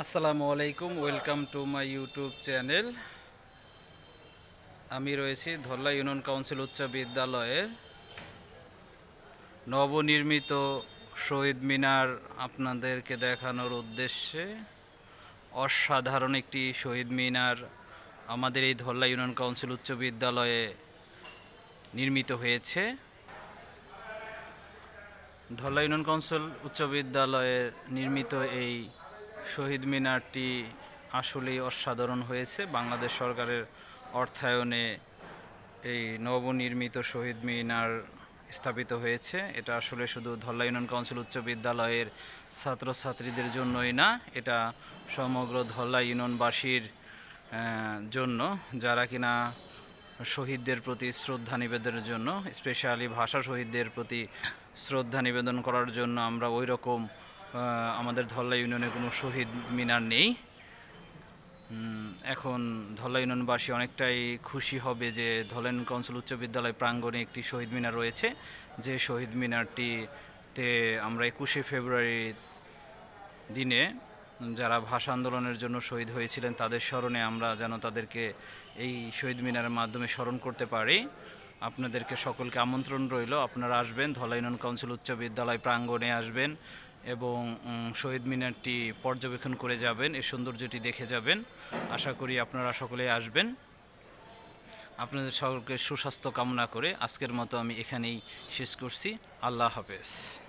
আসসালামু আলাইকুম, welcome to my YouTube channel. আমি রয়েছি ধল্লা ইউনিয়ন কাউন্সিল উচ্চ বিদ্যালয়ের নবনির্মিত শহীদ মিনার আপনাদেরকে দেখানোর উদ্দেশ্যে অসাধারণ একটি শহীদ মিনার আমাদের এই ধল্লা ইউনিয়ন কাউন্সিল উচ্চ বিদ্যালয়ে নির্মিত হয়েছে। ধলা ইউনিয়ন কাউন্সিল উচ্চ বিদ্যালয়ে নির্মিত এই শহীদ মিনারটি আসলেই অসাধারণ হয়েছে। বাংলাদেশ সরকারের অর্থায়নে এই নবনির্মিত শহীদ মিনার স্থাপিত হয়েছে। এটা আসলে শুধু ধল্লা ইউনিয়ন কাউন্সিল উচ্চ বিদ্যালয়ের ছাত্রছাত্রীদের জন্যই না, এটা সমগ্র ধল্লা ইউনিয়নবাসীর জন্য। যারা কিনা শহীদদের প্রতি শ্রদ্ধা নিবেদনের জন্য, স্পেশালি ভাষা শহীদদের প্রতি শ্রদ্ধা নিবেদন করার জন্য আমরা ওই রকম আমাদের ধল্লা ইউনিয়নে কোনো শহীদ মিনার নেই। এখন ধলা ইউনিয়নবাসী অনেকটাই খুশি হবে যে ধলেন কাউন্সিল উচ্চ বিদ্যালয় প্রাঙ্গণে একটি শহীদ মিনার রয়েছে। যে শহীদ মিনারটিতে আমরা একুশে ফেব্রুয়ারি দিনে যারা ভাষা আন্দোলনের জন্য শহীদ হয়েছিলেন, তাদের স্মরণে আমরা যেন তাদেরকে এই শহীদ মিনারের মাধ্যমে স্মরণ করতে পারি। আপনাদেরকে সকলকে আমন্ত্রণ রইল। আপনারা আসবেন ধলা ইউনিয়ন কাউন্সিল উচ্চ বিদ্যালয় প্রাঙ্গণে আসবেন। এবং শহীদ মিনারটি পর্যবেক্ষণ করে যাবেন, এই সৌন্দর্যটি দেখে যাবেন। আশা করি আপনারা সকলে আসবেন। আপনাদের সকলকে সুস্বাস্থ্য কামনা করে আজকের মতো আমি এখানেই শেষ করছি। আল্লাহ হাফেজ।